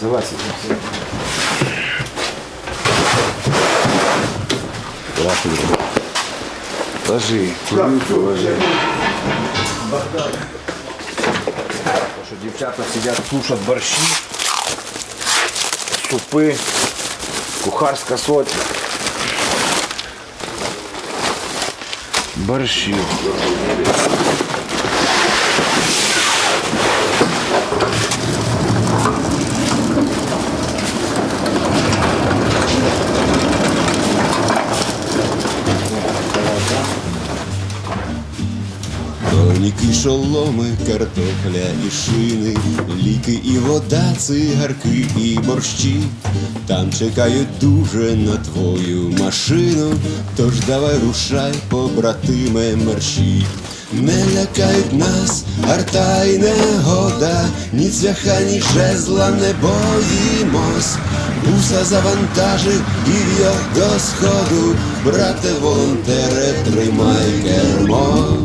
Залазь. Аккуратно. Ложи. Курилку ложи. Потому что девчата сидят, тушат борщи, супы, кухарська сотня. Борщи. Тоніки, шоломи, картопля і шини, ліки і вода, цигарки і борщі. Там чекають дуже на твою машину, тож давай рушай, побратиме мерщій. Не лякають нас арта й негода, ні цвяха, ні жезла не боїмось. Буса завантажив і в'є до сходу, брате волонтере, тримай кермо.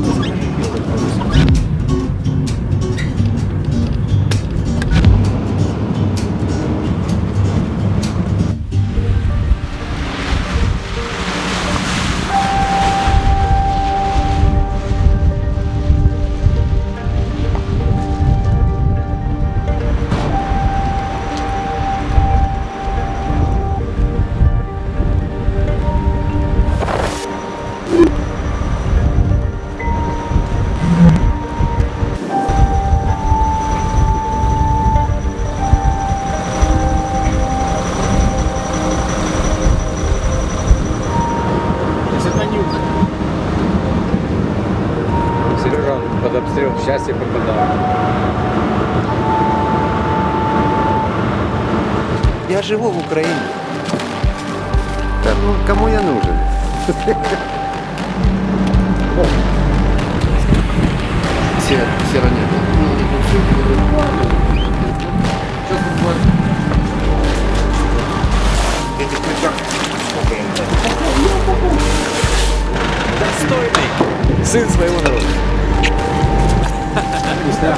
Сын своего народа.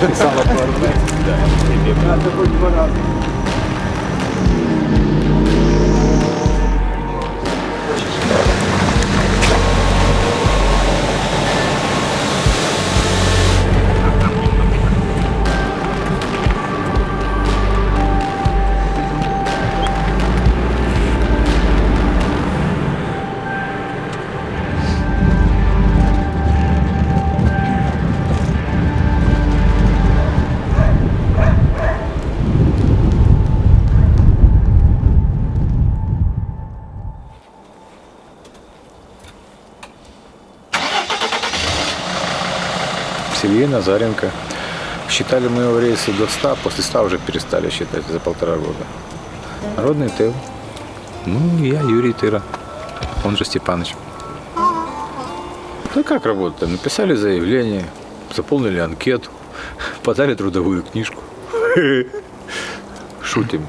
Писала Сергей Назаренко. Считали мы его в рейсе до 100, после 100 уже перестали считать за полтора года. Народный тыл. Ну, я Юрий Тыра, он же Степаныч. Ну, как работать? Написали заявление, заполнили анкету, подали трудовую книжку. Шутим.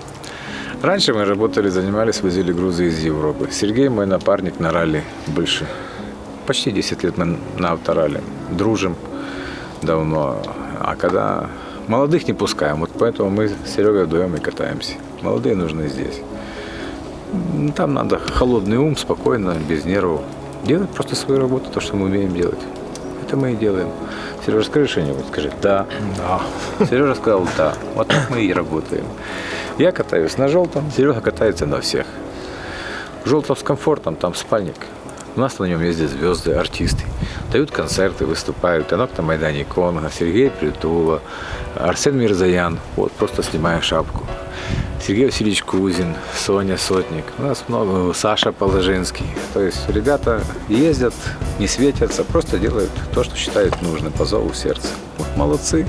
Раньше мы работали, занимались, возили грузы из Европы. Сергей мой напарник на ралли больше. Почти 10 лет мы на авторалли. Дружим давно. А когда молодых не пускаем, вот поэтому мы с Серегой вдвоем и катаемся. Молодые нужны здесь. Там надо холодный ум, спокойно, без нервов. Делать просто свою работу, то, что мы умеем делать. Это мы и делаем. Сережа, скажи что-нибудь. Скажи «да». Да. Сережа сказал «да». Вот так мы и работаем. Я катаюсь на желтом, Серега катается на всех. Желтом с комфортом, там спальник. У нас на нем ездят звезды, артисты. Дают концерты, выступают. Танок на Майдане Конго, Сергей Притула, Арсен Мирзаян. Вот, просто снимая шапку. Сергей Васильевич Кузин, Соня Сотник. У нас много, Саша Положинский. То есть ребята ездят, не светятся, просто делают то, что считают нужным по зову сердца. Вот молодцы.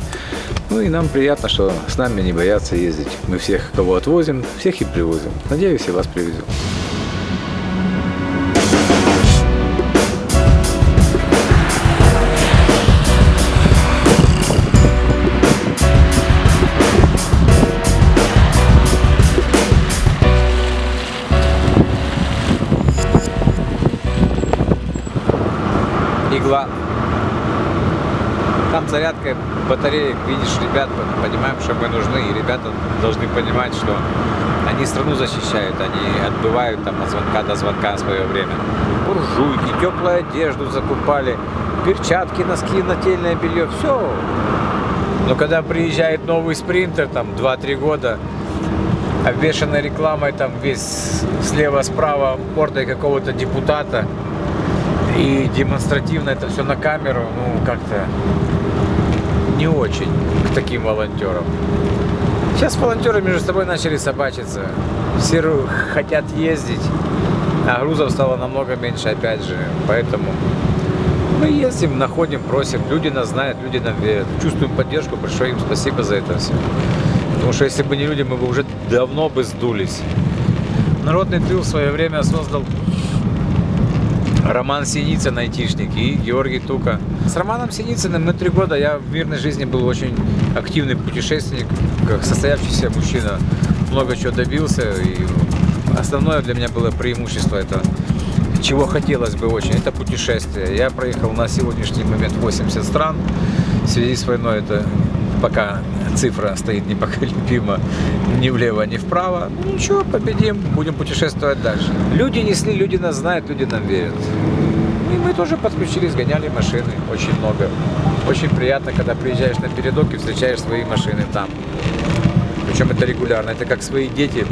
Ну и нам приятно, что с нами не боятся ездить. Мы всех, кого отвозим, всех и привозим. Надеюсь, и вас привезем. Игла. Там зарядка батареек, видишь ребят, понимаем, что мы нужны, и ребята должны понимать, что они страну защищают, они отбывают там от звонка до звонка свое время. Буржуйки, теплую одежду закупали, перчатки, носки, нательное белье, все. Но когда приезжает новый спринтер, там 2-3 года, обвешанной рекламой, там весь слева-справа мордой какого-то депутата, и демонстративно это все на камеру, ну как-то не очень к таким волонтерам. Сейчас волонтеры между собой начали собачиться. Все хотят ездить, а грузов стало намного меньше, опять же. Поэтому мы ездим, находим, просим. Люди нас знают, люди нам верят. Чувствуем поддержку, большое им спасибо за это все. Потому что если бы не люди, мы бы уже давно бы сдулись. Народный тыл в свое время создал Роман Синицын, айтишник, и Георгий Тука. С Романом Синицыным мы три года, я в мирной жизни был очень активный путешественник, как состоявшийся мужчина, много чего добился, и основное для меня было преимущество это чего хотелось бы очень, это путешествие. Я проехал на сегодняшний момент 80 стран. В связи с войной это пока цифра стоит непоколебимо ни влево, ни вправо. Ну, ничего, победим, будем путешествовать дальше. Люди несли, люди нас знают, люди нам верят. И мы тоже подключились, гоняли машины очень много. Очень приятно, когда приезжаешь на передок и встречаешь свои машины там. Причем это регулярно, это как свои дети.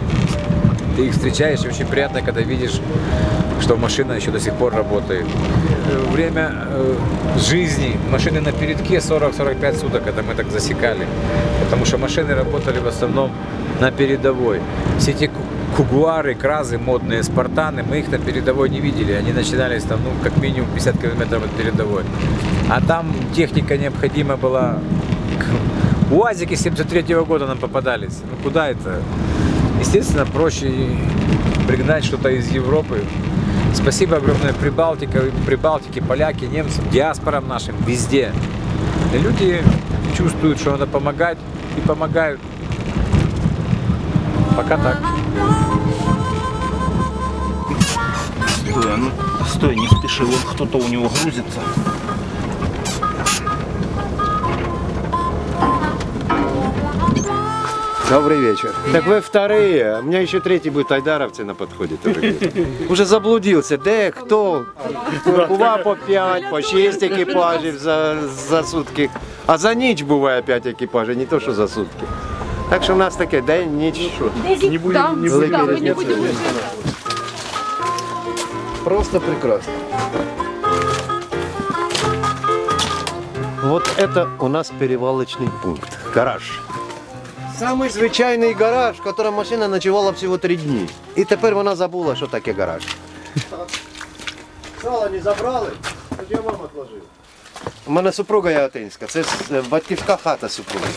Ты их встречаешь, и очень приятно, когда видишь, что машина еще до сих пор работает. Э, Время э, жизни машины на передке 40-45 суток, это мы так засекали. Потому что машины работали в основном на передовой. Все эти ку- кугуары, кразы модные, спартаны, мы их на передовой не видели. Они начинались там, ну, как минимум 50 километров от передовой. А там техника необходима была. УАЗики 73 года нам попадались. Ну куда это? Естественно, проще пригнать что-то из Европы. Спасибо огромное Прибалтика, Прибалтике, поляки, немцам, диаспорам нашим, везде. И люди чувствуют, что надо помогать и помогают. Пока так. Стой, а ну стой, не спеши, вот кто-то у него грузится. Добрый вечер. Так вы вторые, у меня еще третий будет айдаровцы на подходе. тоже. Уже заблудился, де, хто? Бува по 5, по 6 екіпажів за, за сутки. А за ніч буває 5 екіпажів, не то що за сутки. Так що в нас таке день, ніч. Не будем, да, не будем, да, мы не будем. Просто прекрасно. Вот это у нас перевалочный пункт, гараж. Самый звичайний гараж, в котором машина ночувала всього три дні. І тепер вона забула, що таке гараж. Сало не забрали, тоді я вам відложив. У мене супруга яготинська, це е, батьківська хата супруги.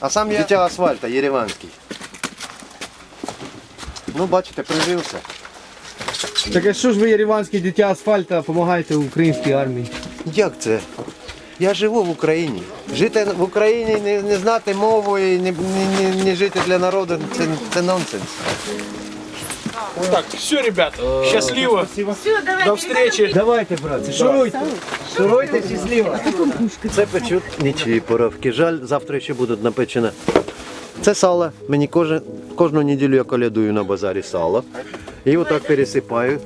А сам я дитя асфальта, Єреванський. Ну, бачите, прижився. Так а що ж ви, Єреванське дитя асфальта, допомагаєте українській армії? Як це? Я живу в Україні. Жити в Україні, не, не знати мову і не, не, не, не жити для народу це, це нонсенс. Так, все, ребят, счастливо. До встречи. Давайте, братці, шуруйте. Шуруйте щасливо. Це печуть нічиї поровки. Жаль, завтра ще будуть напечені. Це сало. Мені кожен, кожну неділю я колядую на базарі сало. І отак пересипаю.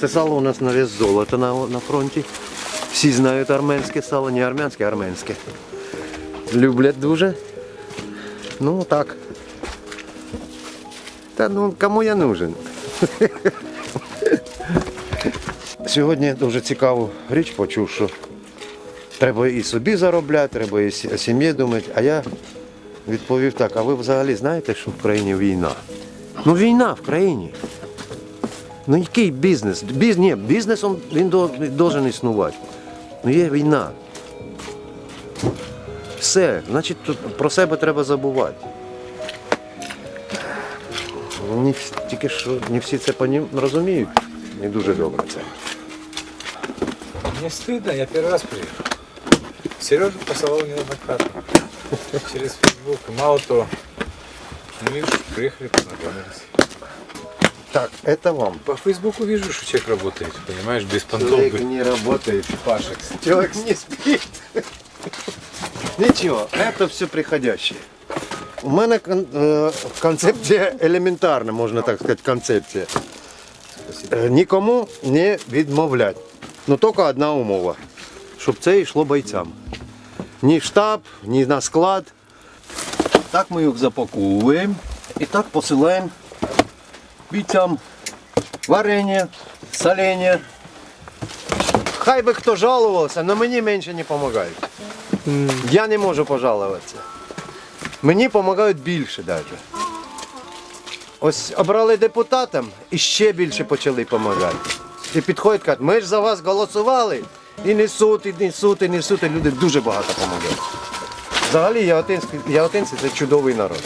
Це сало у нас на вес золота на, на фронті. Всі знають арменське сало, не армянське, а арменське. Люблять дуже. Ну так. Та ну кому я нужен? Сьогодні дуже цікаву річ почув, що треба і собі заробляти, треба і сім'ї думати. А я відповів так, а ви взагалі знаєте, що в країні війна? Ну війна в країні. Ну який бізнес? Біз, ні, бізнес він до- должен існувати. Ну є війна. Все, значить тут про себе треба забувати. Не, вс- тільки що не всі це понім, розуміють. Не дуже добре це. Мне стыдно, я первый раз приехал. Сережу посылал неоднократно. Через Facebook. Мало того, ну, видишь, приехали, познакомились. Так, это вам. По Фейсбуку вижу, что человек работает, понимаешь, без понтов. Человек не работает. Пашек. Человек не спит. Нічого, це все приходяще. У мене кон- е, концепція елементарна, можна так сказати, концепція. Е, Нікому не відмовляти. Ну тільки одна умова, щоб це йшло бойцям. Ні в штаб, ні на склад. Так ми їх запаковуємо і так посилаємо Бійцям варення, солення. Хай би хто жалувався, але мені менше не допомагають. Я не можу пожалуватися. Мені допомагають більше навіть. Ось обрали депутатам і ще більше почали допомагати. І підходять, кажуть, ми ж за вас голосували. І несуть, і несуть, і несуть, і люди дуже багато допомагають. Взагалі яготинці це чудовий народ.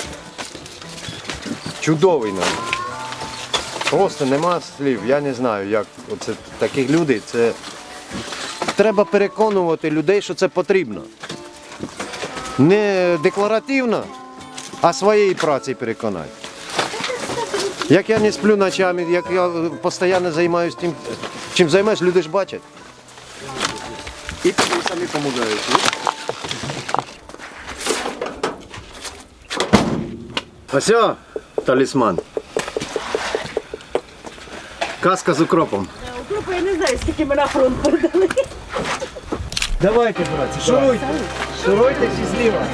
Чудовий народ. Просто нема слів. Я не знаю, як оце таких людей. Це треба переконувати людей, що це потрібно. Не декларативно, а своєю працею переконати. Як я не сплю ночами, як я постійно займаюся тим, чим займаюся, люди ж бачать. І тоді самі допомагають. Ось, талісман. Каска з укропом. Укропу я не знаю, скільки ми на фронт передали. Давайте, братці, шуруйте. Шуруйте всі зліва.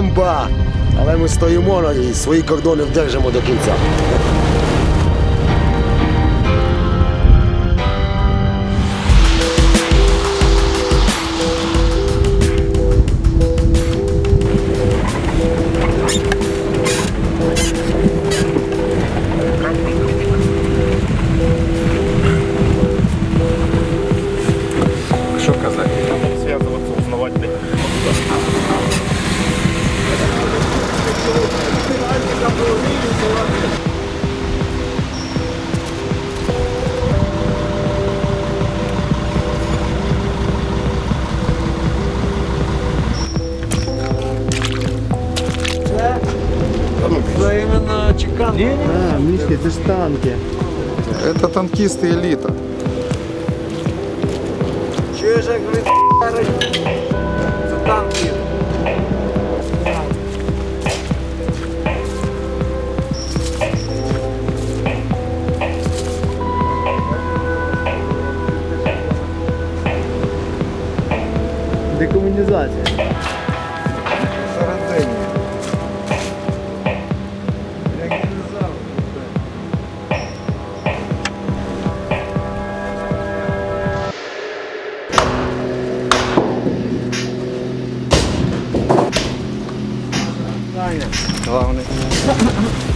бомба! Але ми стоїмо і свої кордони вдержимо до кінця. Танкісти еліта. Чуєш, як ви Це танки. Декомунізація. Ha ha ha.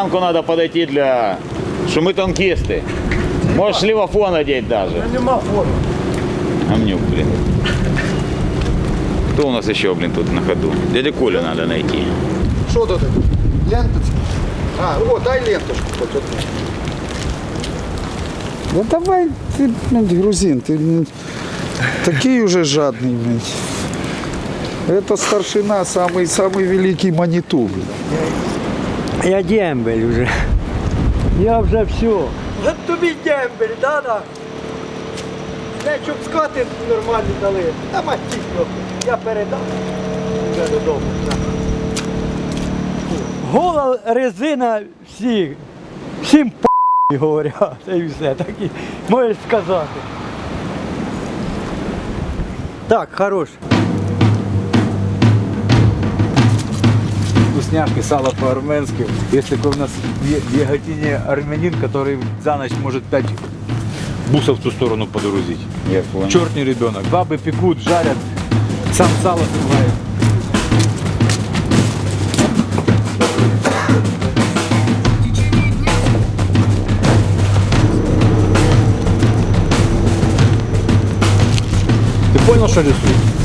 Танку надо подойти для... Что мы танкисты. Можешь ливофон одеть даже. Нема фона. Амнюк, блин. Кто у нас еще, блин, тут на ходу? Дядя Колю надо найти. Що тут? Ленточка? А, о, дай ленточку хоч одну. Ну давай, ты, блядь, грузин, ты блядь, такий уже жадный, блядь. Это старшина, самый, самый великий маниту, блядь. Я дембель вже. Я вже все. От тобі дембель, да-да. Не, щоб скати нормальні дали. Та трохи. Я передам. Вже додому. Гола резина всі. Всім п***, говорять. Це і все. Так і можеш сказати. Так, хорош. Вкусняшки, сало по-армянски. Если у нас в Яготине армянин, который за ночь может пять бусов в ту сторону подгрузить. Я понял. Черт не ребенок. Бабы пекут, жарят, сам сало срывает. Ты понял, что рисует?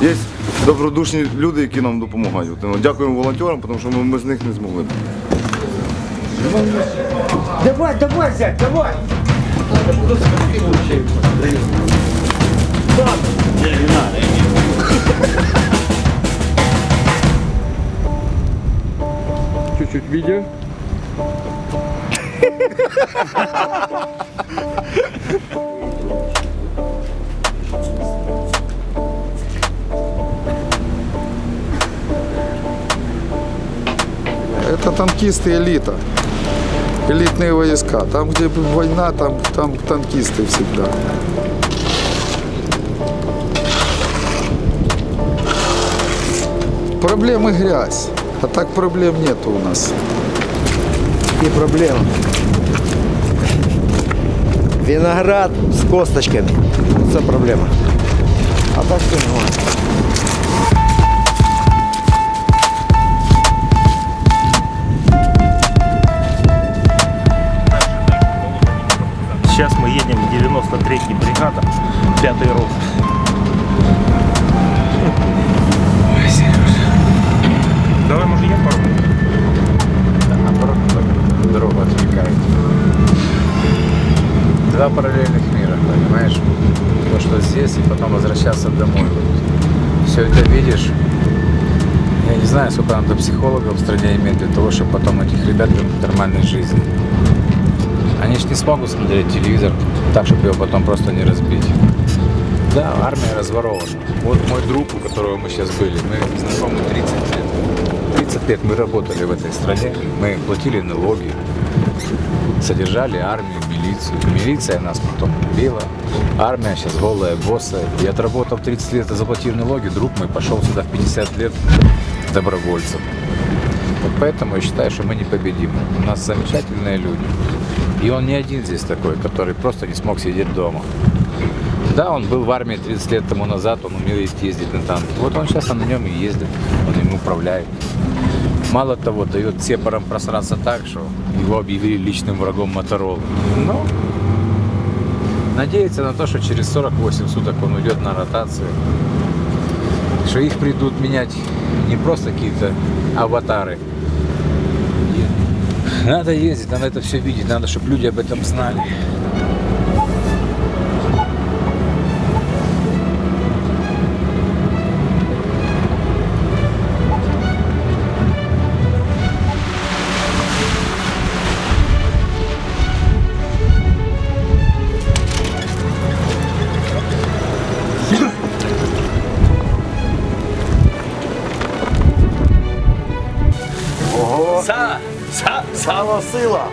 Є добродушні люди, які нам допомагають. Дякуємо волонтерам, тому що ми без них не змогли. Давай, давай, зять, давай. Чуть-чуть видео. Это танкисты элита. Элитные войска. Там, где война, там, там танкисты всегда. Проблемы грязь. А так проблем нету у нас. І проблема. Виноград з косточками. Це проблема. А так все нормально. 93 бригада, 5 рот. Давай, може, я порву? Да, наоборот, так отвлекает. Два параллельных мира, понимаешь? То, что здесь, и потом возвращаться домой. Все это видишь, я не знаю, сколько надо психологов в стране иметь для того, чтобы потом этих ребят в нормальной жизни. Они же не смогут смотреть телевизор так, чтобы его потом просто не разбить. Да, армия разворована. Вот мой друг, у которого мы сейчас были, мы знакомы 30 лет. 30 лет мы работали в этой стране, мы платили налоги, содержали армию, милицию. Милиция нас потом убила, армия сейчас голая, босая. И отработав 30 лет и заплатив налоги, друг мой пошел сюда в 50 лет добровольцем. Вот поэтому я считаю, что мы непобедимы. У нас замечательные люди. И он не один здесь такой, который просто не смог сидеть дома. Да, он был в армии 30 лет тому назад, он умел ездить на танке. Вот он сейчас на нем и ездит, он им управляет. Мало того, дает сепарам просраться так, что его объявили личным врагом Моторолы. Но надеется на то, что через 48 суток он уйдет на ротацию, что их придут менять не просто какие-то аватары. Надо ездить, надо это все видеть, надо, чтобы люди об этом знали. Ого! Са, сало сила.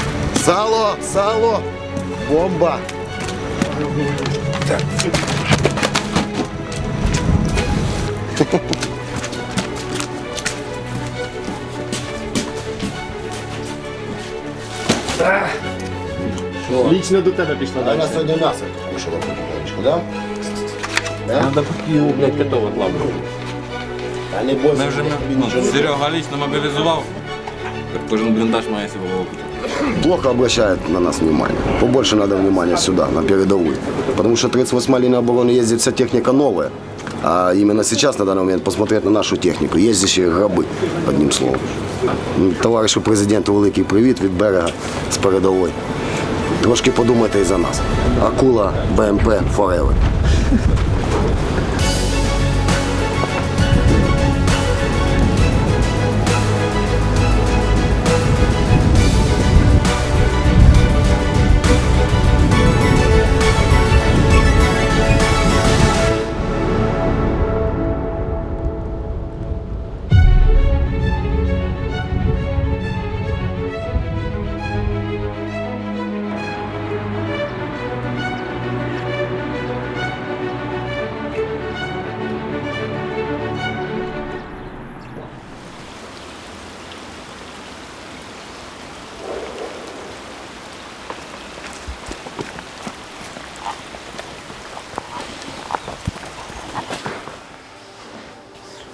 Сало, сало, бомба. Лично до тебе пішла Вона далі. сьогодні м'ясо кушала потихонечку, да? Да? Надо его, блядь, готовить лавру. А не бойся. Ми вже ну, Серега лично мобілізував. Кожен бліндаж має себе опит. плохо обращают на нас внимание. Побольше надо внимания сюда, на передовую. Потому что 38-я линия обороны ездит вся техника новая. А именно сейчас, на данный момент, посмотреть на нашу технику, ездящие граби, одним словом. Ну, Товаришу президенту великий привіт від берега з передової. Трошки подумайте і за нас. Акула БМП Forever.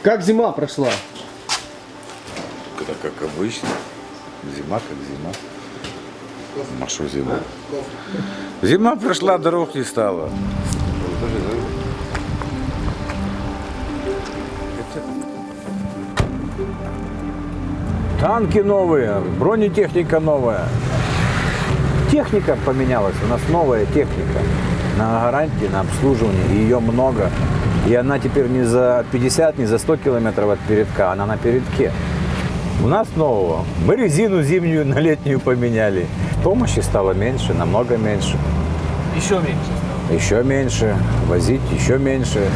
Как зима прошла? Это как обычно. Зима как зима. Машу зима. Зима прошла, дорог не стало. Танки новые, бронетехника новая. Техника поменялась, у нас новая техника. На гарантии, на обслуживание, ее много. И она теперь не за 50, не за 100 километров от передка, она на передке. У нас нового. Мы резину зимнюю на летнюю поменяли. Помощи стало меньше, намного меньше. Еще меньше. Еще меньше. Возить еще меньше.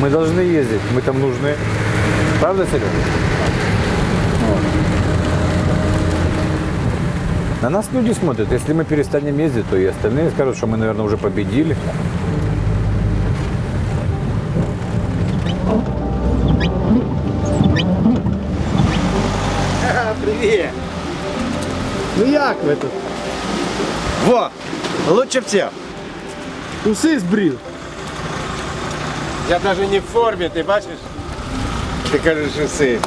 Мы должны ездить, мы там нужны. Правда, Серега? Вот. На нас люди смотрят. Если мы перестанем ездить, то и остальные скажут, что мы, наверное, уже победили. Привіт! Ну як ви тут? Во! Лучше всех! Уси збрив. Я даже не в формі, ти бачиш? Ти кажеш, уси.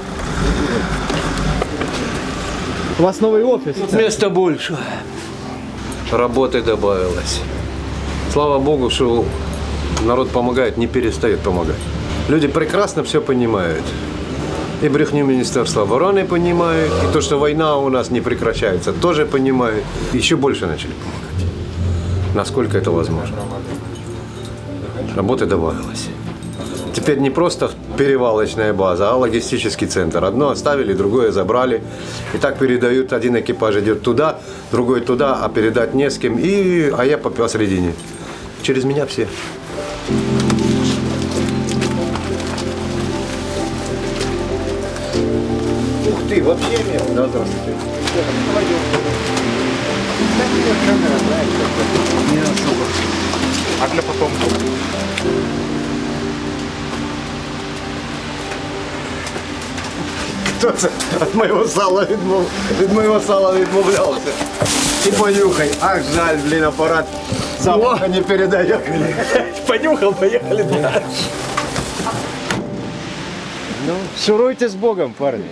У вас новий офіс. Места больше. Работы добавилось. Слава Богу, что народ помогает, не перестает помогать. Люди прекрасно все понимают. И брехню Министерства обороны понимают, и то, что война у нас не прекращается, тоже понимают. Еще больше начали помогать. Насколько это возможно. Работы добавилось. Теперь не просто перевалочная база, а логистический центр. Одно оставили, другое забрали. И так передают, один экипаж идет туда, другой туда, а передать не с кем. И, а я по- посередине. Через меня все. Ух ты, вообще мел. Да, здравствуйте. А для потомков? Хто це від моєго сала відмов... від моєго сала відмовлявся? І понюхай. Ах, жаль, блін, апарат запаха не передає. Понюхал, поехали дальше. Ну, шуруйте з Богом, парни.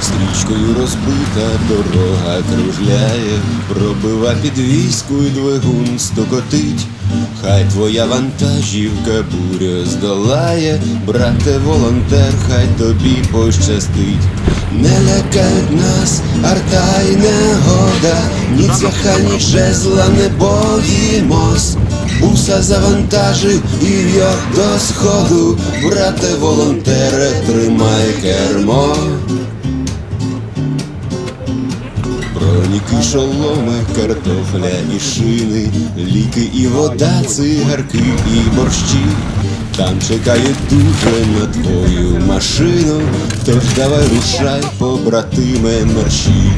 Стрічкою розбита дорога кружляє, пробива підвіску і двигун стокотить. Хай твоя вантажівка бурю здолає, брате волонтер, хай тобі пощастить. Не лякають нас арта й негода, ні цяха, ні жезла не боїмось. Буса завантажив і в'яг до сходу, брате волонтере, тримай кермо. Броніки, шоломи, картопля і шини, ліки і вода, цигарки і борщі. Там чекають дуже на твою машину, тож давай рушай, побратиме мерщі.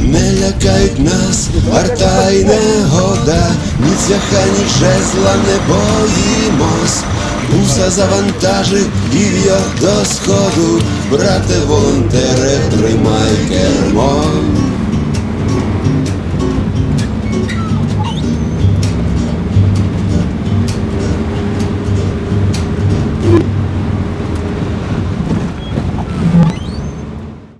Не лякають нас арта й негода, ні цвяха, ні жезла не боїмось. Буса завантажив і в'є до сходу, брате волонтере, тримай кермо.